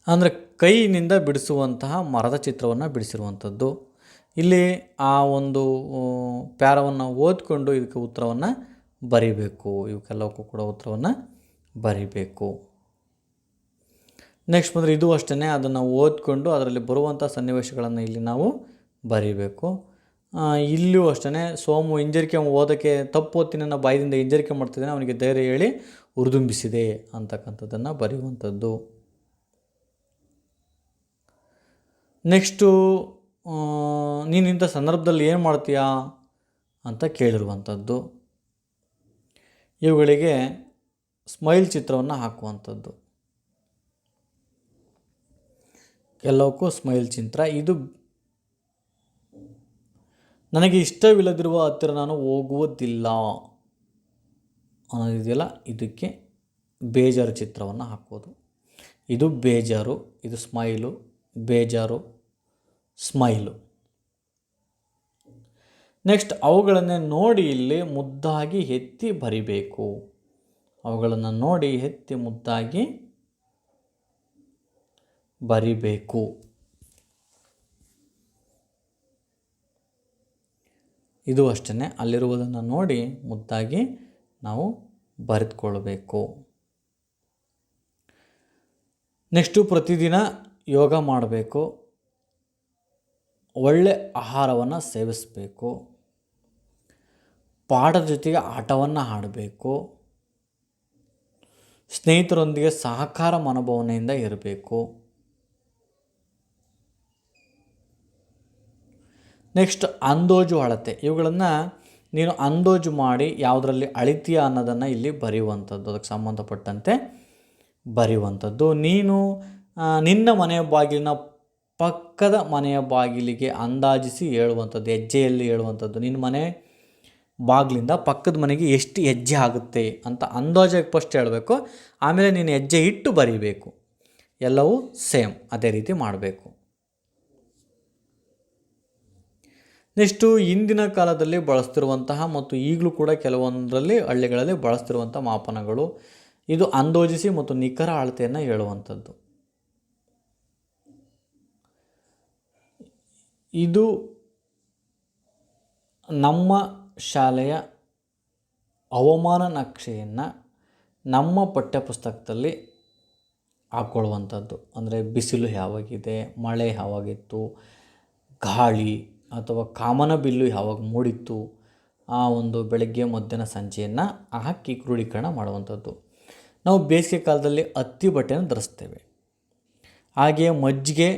[SPEAKER 1] ಅಂದರೆ ಕೈಯಿಂದ ಬಿಡಿಸುವಂತಹ ಮರದ ಚಿತ್ರವನ್ನು ಬಿಡಿಸಿರುವಂಥದ್ದು. ಇಲ್ಲಿ ಆ ಒಂದು ಪ್ಯಾರವನ್ನು ಓದ್ಕೊಂಡು ಇದಕ್ಕೆ ಉತ್ತರವನ್ನು ಬರಿಬೇಕು. ಇವಕ್ಕೆಲ್ಲವಕ್ಕೂ ಕೂಡ ಉತ್ತರವನ್ನು ಬರಿಬೇಕು. ನೆಕ್ಸ್ಟ್ ಬಂದರೆ ಇದು ಅಷ್ಟೇ ಅದನ್ನು ಓದ್ಕೊಂಡು ಅದರಲ್ಲಿ ಬರುವಂಥ ಸನ್ನಿವೇಶಗಳನ್ನು ಇಲ್ಲಿ ನಾವು ಬರಿಬೇಕು. ಇಲ್ಲೂ ಇಲ್ಲಿಯೂ ಅಷ್ಟೇ ಸೋಮು ಹಿಂಜರಿಕೆ ಓದೋಕ್ಕೆ ತಪ್ಪು ಹೊತ್ತಿನ ಬಾಯಿಂದ ಹಿಂಜರಿಕೆ ಮಾಡ್ತಿದ್ದಾನೆ, ಅವನಿಗೆ ಧೈರ್ಯ ಹೇಳಿ ಉರಿದುಂಬಿಸಿದೆ ಅಂತಕ್ಕಂಥದ್ದನ್ನು ಬರೆಯುವಂಥದ್ದು. ನೆಕ್ಸ್ಟು ನೀನು ಇಂಥ ಸಂದರ್ಭದಲ್ಲಿ ಏನು ಮಾಡ್ತೀಯಾ ಅಂತ ಕೇಳಿರುವಂಥದ್ದು. ಇವುಗಳಿಗೆ ಸ್ಮೈಲ್ ಚಿತ್ರವನ್ನು ಹಾಕುವಂಥದ್ದು. ಎಲ್ಲವಕ್ಕೂ ಸ್ಮೈಲ್ ಚಿತ್ರ. ಇದು ನನಗೆ ಇಷ್ಟವಿಲ್ಲದಿರುವ ಹತ್ತಿರ ನಾನು ಹೋಗುವುದಿಲ್ಲ ಅನ್ನೋದಿದೆಯಲ್ಲ, ಇದಕ್ಕೆ ಬೇಜಾರು ಚಿತ್ರವನ್ನು ಹಾಕೋದು. ಇದು ಬೇಜಾರು, ಇದು ಸ್ಮೈಲು, ಬೇಜಾರು. ಸ್ಮೈಲು. ನೆಕ್ಸ್ಟ್, ಅವುಗಳನ್ನೇ ನೋಡಿ ಇಲ್ಲಿ ಮುದ್ದಾಗಿ ಎತ್ತಿ ಬರಿಬೇಕು. ಅವುಗಳನ್ನು ನೋಡಿ ಎತ್ತಿ ಮುದ್ದಾಗಿ ಬರಿಬೇಕು. ಇದು ಅಷ್ಟೇ ಅಲ್ಲಿರುವುದನ್ನು ನೋಡಿ ಮುದ್ದಾಗಿ ನಾವು ಬರೆದುಕೊಳ್ಬೇಕು. ನೆಕ್ಸ್ಟು ಪ್ರತಿದಿನ ಯೋಗ ಮಾಡಬೇಕು. ಒಳ್ಳೆ ಆಹಾರವನ್ನು ಸೇವಿಸಬೇಕು. ಪಾಠದ ಜೊತೆಗೆ ಆಟವನ್ನು ಆಡಬೇಕು. ಸ್ನೇಹಿತರೊಂದಿಗೆ ಸಹಕಾರ ಮನೋಭಾವನೆಯಿಂದ ಇರಬೇಕು. ನೆಕ್ಸ್ಟ್ ಅಂದೋಜು ಅಳತೆ. ಇವುಗಳನ್ನು ನೀನು ಅಂದೋಜು ಮಾಡಿ ಯಾವುದರಲ್ಲಿ ಅಳಿತೀಯ ಅನ್ನೋದನ್ನು ಇಲ್ಲಿ ಬರೆಯುವಂಥದ್ದು. ಅದಕ್ಕೆ ಸಂಬಂಧಪಟ್ಟಂತೆ ಬರೆಯುವಂಥದ್ದು. ನೀನು ನಿನ್ನ ಮನೆಯ ಬಾಗಿಲಿನ ಪಕ್ಕದ ಮನೆಯ ಬಾಗಿಲಿಗೆ ಅಂದಾಜಿಸಿ ಹೇಳುವಂಥದ್ದು, ಹೆಜ್ಜೆಯಲ್ಲಿ ಹೇಳುವಂಥದ್ದು. ನಿನ್ನ ಮನೆ ಬಾಗಿಲಿಂದ ಪಕ್ಕದ ಮನೆಗೆ ಎಷ್ಟು ಹೆಜ್ಜೆ ಆಗುತ್ತೆ ಅಂತ ಅಂದಾಜಾಗಿ ಫಸ್ಟ್ ಹೇಳಬೇಕು. ಆಮೇಲೆ ನೀನು ಹೆಜ್ಜೆ ಇಟ್ಟು ಬರೀಬೇಕು. ಎಲ್ಲವೂ ಸೇಮ್ ಅದೇ ರೀತಿ ಮಾಡಬೇಕು. ನೆಕ್ಸ್ಟು, ಇಂದಿನ ಕಾಲದಲ್ಲಿ ಬಳಸ್ತಿರುವಂತಹ ಮತ್ತು ಈಗಲೂ ಕೂಡ ಕೆಲವೊಂದರಲ್ಲಿ ಹಳ್ಳಿಗಳಲ್ಲಿ ಬಳಸ್ತಿರುವಂಥ ಮಾಪನಗಳು. ಇದು ಅಂದೋಜಿಸಿ ಮತ್ತು ನಿಖರ ಅಳತೆಯನ್ನು ಹೇಳುವಂಥದ್ದು. ಇದು ನಮ್ಮ ಶಾಲೆಯ ಹವಾಮಾನ ನಕ್ಷೆಯನ್ನು ನಮ್ಮ ಪಠ್ಯಪುಸ್ತಕದಲ್ಲಿ ಹಾಕ್ಕೊಳ್ಳುವಂಥದ್ದು. ಅಂದರೆ ಬಿಸಿಲು ಯಾವಾಗಿದೆ, ಮಳೆ ಯಾವಾಗಿತ್ತು, ಗಾಳಿ ಅಥವಾ ಕಾಮನ ಬಿಲ್ಲು ಯಾವಾಗ ಮೂಡಿತ್ತು, ಆ ಒಂದು ಬೆಳಗ್ಗೆ ಮಧ್ಯಾಹ್ನ ಸಂಜೆಯನ್ನು ಹಾಕಿ ಕ್ರೋಢೀಕರಣ ಮಾಡುವಂಥದ್ದು. ನಾವು ಬೇಸಿಗೆ ಕಾಲದಲ್ಲಿ ಹತ್ತಿ ಬಟ್ಟೆಯನ್ನು ಧರಿಸ್ತೇವೆ. ಹಾಗೆಯೇ ಮಜ್ಜಿಗೆ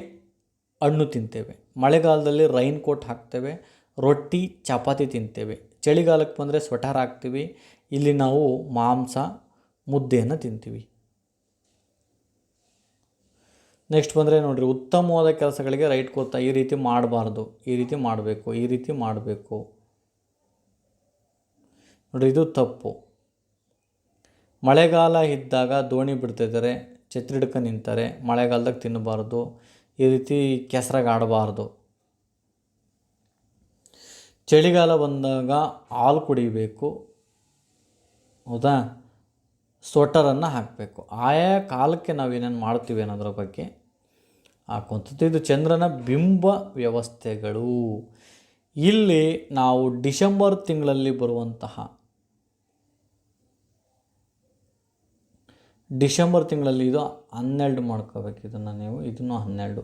[SPEAKER 1] ಹಣ್ಣು ತಿಂತೇವೆ. ಮಳೆಗಾಲದಲ್ಲಿ ರೈನ್ ಕೋಟ್ ಹಾಕ್ತೇವೆ, ರೊಟ್ಟಿ, ಚಪಾತಿ ತಿಂತೇವೆ. ಚಳಿಗಾಲಕ್ಕೆ ಬಂದರೆ ಸ್ವೆಟರ್ ಹಾಕ್ತೀವಿ. ಇಲ್ಲಿ ನಾವು ಮಾಂಸ, ಮುದ್ದೆಯನ್ನು ತಿಂತೀವಿ. ನೆಕ್ಸ್ಟ್ ಬಂದರೆ ನೋಡಿರಿ, ಉತ್ತಮವಾದ ಕೆಲಸಗಳಿಗೆ ರೈಟ್ ಕೊಡ್ತಾ ಈ ರೀತಿ ಮಾಡಬಾರ್ದು. ಈ ರೀತಿ ಮಾಡಬೇಕು, ಈ ರೀತಿ ಮಾಡಬೇಕು. ನೋಡಿರಿ, ಇದು ತಪ್ಪು. ಮಳೆಗಾಲ ಇದ್ದಾಗ ದೋಣಿ ಬಿಡ್ತಿದ್ದಾರೆ ಛತ್ರಿ ಹಿಡ್ಕೊಂಡು ನಿಂತಾರೆ, ಮಳೆಗಾಲದಾಗ ತಿನ್ನಬಾರ್ದು. ಈ ರೀತಿ ಕೆಸರಾಗಿ ಆಡಬಾರ್ದು. ಚಳಿಗಾಲ ಬಂದಾಗ ಹಾಲು ಕುಡಿಬೇಕು. ಹೌದಾ? ಸ್ವೆಟರನ್ನು ಹಾಕಬೇಕು. ಆಯಾ ಕಾಲಕ್ಕೆ ನಾವೇನೇನು ಮಾಡ್ತೀವಿ ಅನ್ನೋದ್ರ ಬಗ್ಗೆ ಹಾಕುವಂಥದ್ದು. ಇದು ಚಂದ್ರನ ಬಿಂಬ ವ್ಯವಸ್ಥೆಗಳು. ಇಲ್ಲಿ ನಾವು ಡಿಸೆಂಬರ್ ತಿಂಗಳಲ್ಲಿ ಬರುವಂತಹ ಡಿಸೆಂಬರ್ ತಿಂಗಳಲ್ಲಿ ಇದು ಹನ್ನೆರಡು ಮಾಡ್ಕೋಬೇಕು. ಇದನ್ನು ನೀವು, ಇದನ್ನು ಹನ್ನೆರಡು.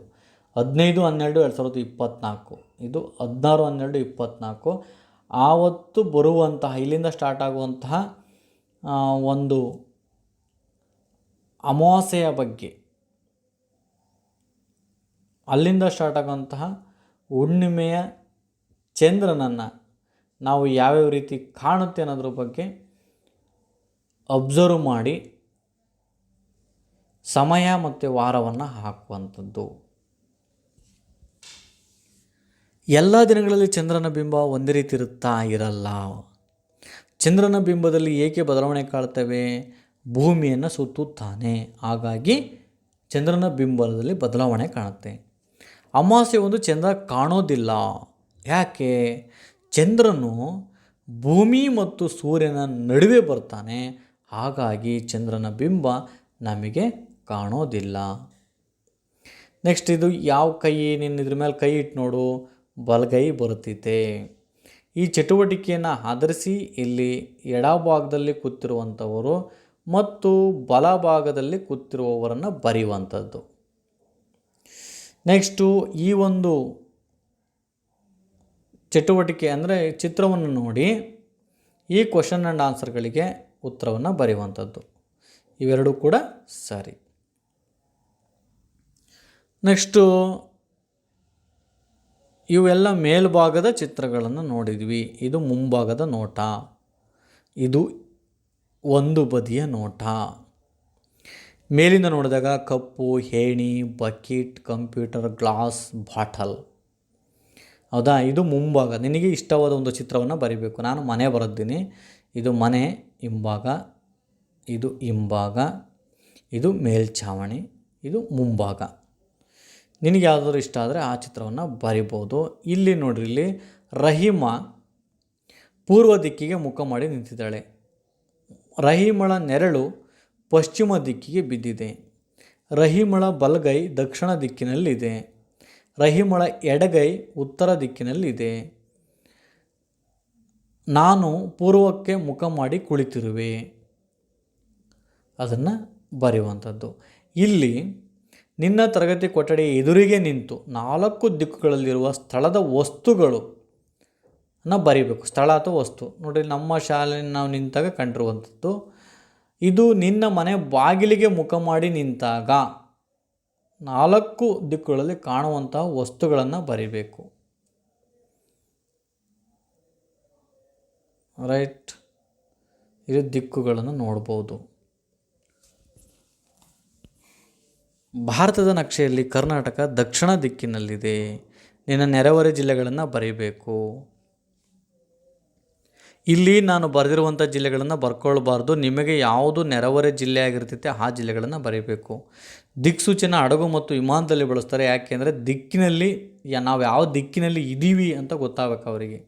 [SPEAKER 1] ಹದಿನೈದು, ಹನ್ನೆರಡು, ಎರಡು ಸಾವಿರದ ಇಪ್ಪತ್ತ್ನಾಲ್ಕು ಇದು ಹದಿನಾರು, ಹನ್ನೆರಡು ಇಪ್ಪತ್ತ್ನಾಲ್ಕು ಆವತ್ತು ಬರುವಂತಹ, ಇಲ್ಲಿಂದ ಸ್ಟಾರ್ಟ್ ಆಗುವಂತಹ ಒಂದು ಅಮಾವಾಸ್ಯೆಯ ಬಗ್ಗೆ, ಅಲ್ಲಿಂದ ಸ್ಟಾರ್ಟ್ ಆಗುವಂತಹ ಹುಣ್ಣಿಮೆಯ ಚಂದ್ರನನ್ನು ನಾವು ಯಾವ್ಯಾವ ರೀತಿ ಕಾಣುತ್ತೆ ಅನ್ನೋದ್ರ ಬಗ್ಗೆ ಅಬ್ಸರ್ವ್ ಮಾಡಿ ಸಮಯ ಮತ್ತು ವಾರವನ್ನು ಹಾಕುವಂಥದ್ದು. ಎಲ್ಲ ದಿನಗಳಲ್ಲಿ ಚಂದ್ರನ ಬಿಂಬ ಒಂದೇ ರೀತಿ ಇರುತ್ತಾ ಇರಲ್ಲ. ಚಂದ್ರನ ಬಿಂಬದಲ್ಲಿ ಏಕೆ ಬದಲಾವಣೆ ಕಾಡ್ತವೆ ಭೂಮಿಯನ್ನು ಸುತ್ತುತ್ತಾನೆ. ಹಾಗಾಗಿ ಚಂದ್ರನ ಬಿಂಬದಲ್ಲಿ ಬದಲಾವಣೆ ಕಾಣುತ್ತೆ. ಅಮಾವಾಸ್ಯೆ ಒಂದು ಚಂದ್ರ ಕಾಣೋದಿಲ್ಲ. ಯಾಕೆ? ಚಂದ್ರನು ಭೂಮಿ ಮತ್ತು ಸೂರ್ಯನ ನಡುವೆ ಬರ್ತಾನೆ. ಹಾಗಾಗಿ ಚಂದ್ರನ ಬಿಂಬ ನಮಗೆ ಕಾಣೋದಿಲ್ಲ. ನೆಕ್ಸ್ಟ್ ಇದು ಯಾವ ಕೈ ನೀನು ಇದ್ರ ಮೇಲೆ ಕೈ ಇಟ್ಟು ನೋಡು, ಬಲಗೈ ಬರುತ್ತಿದೆ. ಈ ಚಟುವಟಿಕೆಯನ್ನು ಆಧರಿಸಿ ಇಲ್ಲಿ ಎಡಭಾಗದಲ್ಲಿ ಕೂತಿರುವಂಥವರು ಮತ್ತು ಬಲಭಾಗದಲ್ಲಿ ಕೂತಿರುವವರನ್ನು ಬರೆಯುವಂಥದ್ದು. ನೆಕ್ಸ್ಟು ಈ ಒಂದು ಚಟುವಟಿಕೆ ಅಂದರೆ ಚಿತ್ರವನ್ನು ನೋಡಿ, ಈ ಕ್ವಶನ್ ಆ್ಯಂಡ್ ಆನ್ಸರ್ಗಳಿಗೆ ಉತ್ತರವನ್ನು ಬರೆಯುವಂಥದ್ದು. ಇವೆರಡೂ ಕೂಡ ಸರಿ. ನೆಕ್ಸ್ಟು, ಇವೆಲ್ಲ ಮೇಲ್ಭಾಗದ ಚಿತ್ರಗಳನ್ನು ನೋಡಿದ್ವಿ. ಇದು ಮುಂಭಾಗದ ನೋಟ. ಇದು ಒಂದು ಬದಿಯ ನೋಟ. ಮೇಲಿಂದ ನೋಡಿದಾಗ ಕಪ್ಪು, ಹೇಣಿ, ಬಕೆಟ್, ಕಂಪ್ಯೂಟರ್, ಗ್ಲಾಸ್, ಬಾಟಲ್. ಹೌದಾ? ಇದು ಮುಂಭಾಗ. ನಿನಗೆ ಇಷ್ಟವಾದ ಒಂದು ಚಿತ್ರವನ್ನು ಬರಿಬೇಕು. ನಾನು ಮನೆ ಬರೆದಿದ್ದೀನಿ. ಇದು ಮನೆ, ಹಿಂಭಾಗ. ಇದು ಹಿಂಭಾಗ. ಇದು ಮೇಲ್ಛಾವಣಿ. ಇದು ಮುಂಭಾಗ. ನಿನಗೆ ಯಾವುದಾದ್ರು ಇಷ್ಟ ಆದರೆ ಆ ಚಿತ್ರವನ್ನು ಬರಿಬೋದು. ಇಲ್ಲಿ ನೋಡ್ರಿ, ಇಲ್ಲಿ ರಹೀಮ ಪೂರ್ವ ದಿಕ್ಕಿಗೆ ಮುಖ ಮಾಡಿ ನಿಂತಿದ್ದಾಳೆ. ರಹೀಮಳ ನೆರಳು ಪಶ್ಚಿಮ ದಿಕ್ಕಿಗೆ ಬಿದ್ದಿದೆ. ರಹೀಮಳ ಬಲಗೈ ದಕ್ಷಿಣ ದಿಕ್ಕಿನಲ್ಲಿದೆ. ರಹೀಮಳ ಎಡಗೈ ಉತ್ತರ ದಿಕ್ಕಿನಲ್ಲಿದೆ. ನಾನು ಪೂರ್ವಕ್ಕೆ ಮುಖ ಮಾಡಿ ಕುಳಿತಿರುವೆ. ಅದನ್ನು ಬರೆಯುವಂಥದ್ದು. ಇಲ್ಲಿ ನಿನ್ನ ತರಗತಿ ಕೊಠಡಿ ಎದುರಿಗೆ ನಿಂತು ನಾಲ್ಕು ದಿಕ್ಕುಗಳಲ್ಲಿರುವ ಸ್ಥಳದ ವಸ್ತುಗಳು ನ ಬರಿಬೇಕು. ಸ್ಥಳ ಅಥವಾ ವಸ್ತು. ನೋಡಿ ನಮ್ಮ ಶಾಲೆಯಲ್ಲಿ ನಾವು ನಿಂತಾಗ ಕಂಡಿರುವಂಥದ್ದು, ಇದು ನಿನ್ನ ಮನೆ ಬಾಗಿಲಿಗೆ ಮುಖ ಮಾಡಿ ನಿಂತಾಗ ನಾಲ್ಕು ದಿಕ್ಕುಗಳಲ್ಲಿ ಕಾಣುವಂತಹ ವಸ್ತುಗಳನ್ನು ಬರಿಬೇಕು. ರೈಟ್ ಇದು ದಿಕ್ಕುಗಳನ್ನು ನೋಡ್ಬೋದು. ಭಾರತದ ನಕ್ಷೆಯಲ್ಲಿ ಕರ್ನಾಟಕ ದಕ್ಷಿಣ ದಿಕ್ಕಿನಲ್ಲಿದೆ. ನಿನ್ನ ನೆರೆಹೊರೆ ಜಿಲ್ಲೆಗಳನ್ನು ಬರೀಬೇಕು. ಇಲ್ಲಿ ನಾನು ಬರೆದಿರುವಂಥ ಜಿಲ್ಲೆಗಳನ್ನು ಬರ್ಕೊಳ್ಬಾರ್ದು. ನಿಮಗೆ ಯಾವುದು ನೆರೆಹೊರೆ ಜಿಲ್ಲೆ ಆಗಿರ್ತೈತೆ ಆ ಜಿಲ್ಲೆಗಳನ್ನು ಬರೀಬೇಕು. ದಿಕ್ಸೂಚಿನ ಹಡಗು ಮತ್ತು ವಿಮಾನದಲ್ಲಿ ಬಳಸ್ತಾರೆ. ಯಾಕೆಂದರೆ ದಿಕ್ಕಿನಲ್ಲಿ ನಾವು ಯಾವ ದಿಕ್ಕಿನಲ್ಲಿ ಇದ್ದೀವಿ ಅಂತ ಗೊತ್ತಾಗಬೇಕು ಅವರಿಗೆ.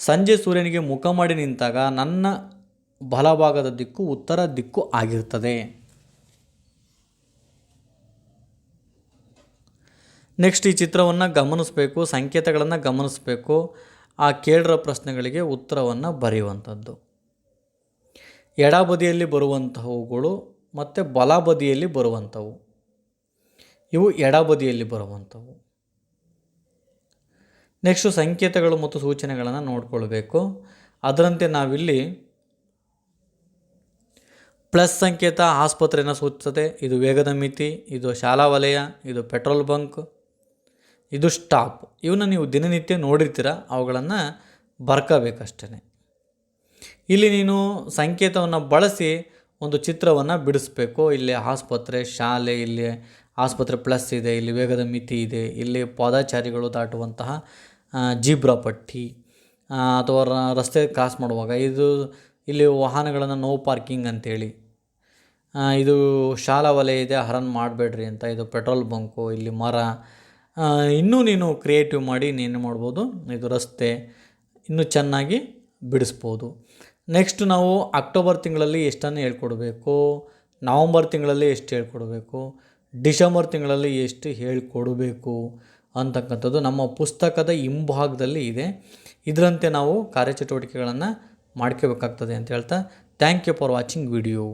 [SPEAKER 1] ಸಂಜೆ ಸೂರ್ಯನಿಗೆ ಮುಖ ಮಾಡಿ ನಿಂತಾಗ ನನ್ನ ಬಲಭಾಗದ ದಿಕ್ಕು ಉತ್ತರ ದಿಕ್ಕು ಆಗಿರ್ತದೆ. ನೆಕ್ಸ್ಟ್ ಈ ಚಿತ್ರವನ್ನು ಗಮನಿಸಬೇಕು, ಸಂಕೇತಗಳನ್ನು ಗಮನಿಸಬೇಕು, ಆ ಕೇಳಿರೋ ಪ್ರಶ್ನೆಗಳಿಗೆ ಉತ್ತರವನ್ನು ಬರೆಯುವಂಥದ್ದು. ಎಡಬದಿಯಲ್ಲಿ ಬರುವಂತಹವುಗಳು ಮತ್ತು ಬಲಬದಿಯಲ್ಲಿ ಬರುವಂಥವು. ಇವು ಎಡಬದಿಯಲ್ಲಿ ಬರುವಂಥವು. ನೆಕ್ಸ್ಟು ಸಂಕೇತಗಳು ಮತ್ತು ಸೂಚನೆಗಳನ್ನು ನೋಡಿಕೊಳ್ಬೇಕು. ಅದರಂತೆ ನಾವಿಲ್ಲಿ ಪ್ಲಸ್ ಸಂಕೇತ ಆಸ್ಪತ್ರೆಯನ್ನು ಸೂಚಿಸುತ್ತದೆ ಇದು ವೇಗದ ಮಿತಿ, ಇದು ಶಾಲಾ ವಲಯ, ಇದು ಪೆಟ್ರೋಲ್ ಬಂಕ್. ಇದು ಸ್ಟಾಪ್. ಇವನ್ನ ನೀವು ದಿನನಿತ್ಯ ನೋಡಿರ್ತೀರ, ಅವುಗಳನ್ನು ಬರ್ಕೋಬೇಕಷ್ಟೇ ಇಲ್ಲಿ ನೀನು ಸಂಕೇತವನ್ನು ಬಳಸಿ ಒಂದು ಚಿತ್ರವನ್ನು ಬಿಡಿಸ್ಬೇಕು. ಇಲ್ಲಿ ಆಸ್ಪತ್ರೆ, ಶಾಲೆ, ಇಲ್ಲಿ ಆಸ್ಪತ್ರೆ ಪ್ಲಸ್ ಇದೆ, ಇಲ್ಲಿ ವೇಗದ ಮಿತಿ ಇದೆ, ಇಲ್ಲಿ ಪಾದಾಚಾರಿಗಳು ದಾಟುವಂತಹ ಜೀಬ್ರಾ ಪಟ್ಟಿ ಅಥವಾ ರಸ್ತೆ ಕ್ರಾಸ್ ಮಾಡುವಾಗ. ಇದು ಇಲ್ಲಿ ವಾಹನಗಳನ್ನು ನೋ ಪಾರ್ಕಿಂಗ್ ಅಂತೇಳಿ. ಇದು ಶಾಲಾ ವಲಯ ಇದೆ ಹರನ್ ಮಾಡಬೇಡ್ರಿ ಅಂತ. ಇದು ಪೆಟ್ರೋಲ್ ಬಂಕು, ಇಲ್ಲಿ ಮರ ಇನ್ನೂ ನೀನು ಕ್ರಿಯೇಟಿವ್ ಮಾಡಿ ನೀನು ಮಾಡ್ಬೋದು. ಇದು ರಸ್ತೆ ಇನ್ನೂ ಚೆನ್ನಾಗಿ ಬಿಡಿಸ್ಬೋದು. ನೆಕ್ಸ್ಟ್ ನಾವು ಅಕ್ಟೋಬರ್ ತಿಂಗಳಲ್ಲಿ ಎಷ್ಟನ್ನು ಹೇಳ್ಕೊಡ್ಬೇಕು? ನವಂಬರ್ ತಿಂಗಳಲ್ಲಿ ಎಷ್ಟು ಹೇಳ್ಕೊಡ್ಬೇಕು? ಡಿಸೆಂಬರ್ ತಿಂಗಳಲ್ಲಿ ಎಷ್ಟು ಹೇಳಿಕೊಡಬೇಕು? ಅಂತಕ್ಕಂಥದ್ದು ನಮ್ಮ ಪುಸ್ತಕದ ಹಿಂಭಾಗದಲ್ಲಿ ಇದೆ. ಇದರಂತೆ ನಾವು ಕಾರ್ಯಚಟುವಟಿಕೆಗಳನ್ನು ಮಾಡ್ಕೋಬೇಕಾಗ್ತದೆ ಅಂತ ಹೇಳ್ತಾ thank you for watching video